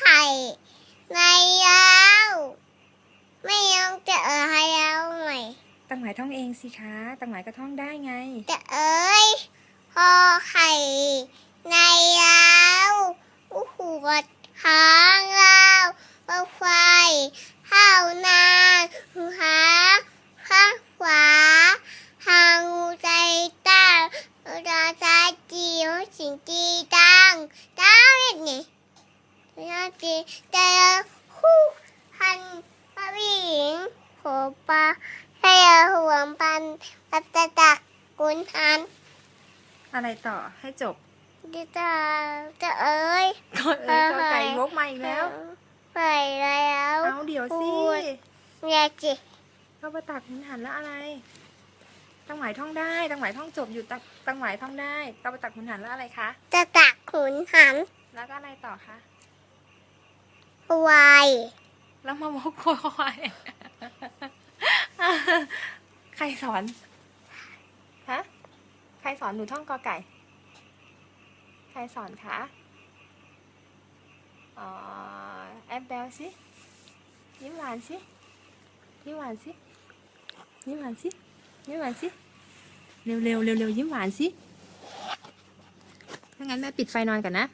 ไข่ในยาวไม่ยองจะเออให้ยาวใหมตังหมายท่องเองสิคะตังหมายก็ท่องได้ไง จะเอ้ยพอไข่ในยาวอู้หูบัดหางยาวบัดไฟข้าวนาหูหาข้างขวาหางใจตั้งเราจะจีวสิ่งที่ตั้งตั้งยัไง เราจีเจอคู่พันปะวิงหัวปลาให้หัวปันปัตตะตักกุนหันอะไรต่อให้จบจะจะจะเอ้ยก็เอ้ยก็ไก่งกมาอีกแล้วไปแล้วเอาเดี๋ยวสิพูดเนี่ยจิก็ไปตักหุนหันแล้วอะไรตังหมายท่องได้ตังหมายท่องจบอยู่ตังตังหมายท่องได้ก็ไปตักหุนหันแล้วอะไรคะจะตักขุนหันแล้วก็อะไรต่อคะ วายแล้วมาวกโคควายใครสอนฮะใครสอนหนูท่องกอไก่ ใครสอนคะอ๋อแอปเบลสิยิ้มหวานสิยิ้มหวานสิยิ้มหวานสิยิ้มหวานสิเร็วเร็วเร็วเร็วยิ้มหวานสิถ้างั้นแม่ปิดไฟนอนก่อนนะ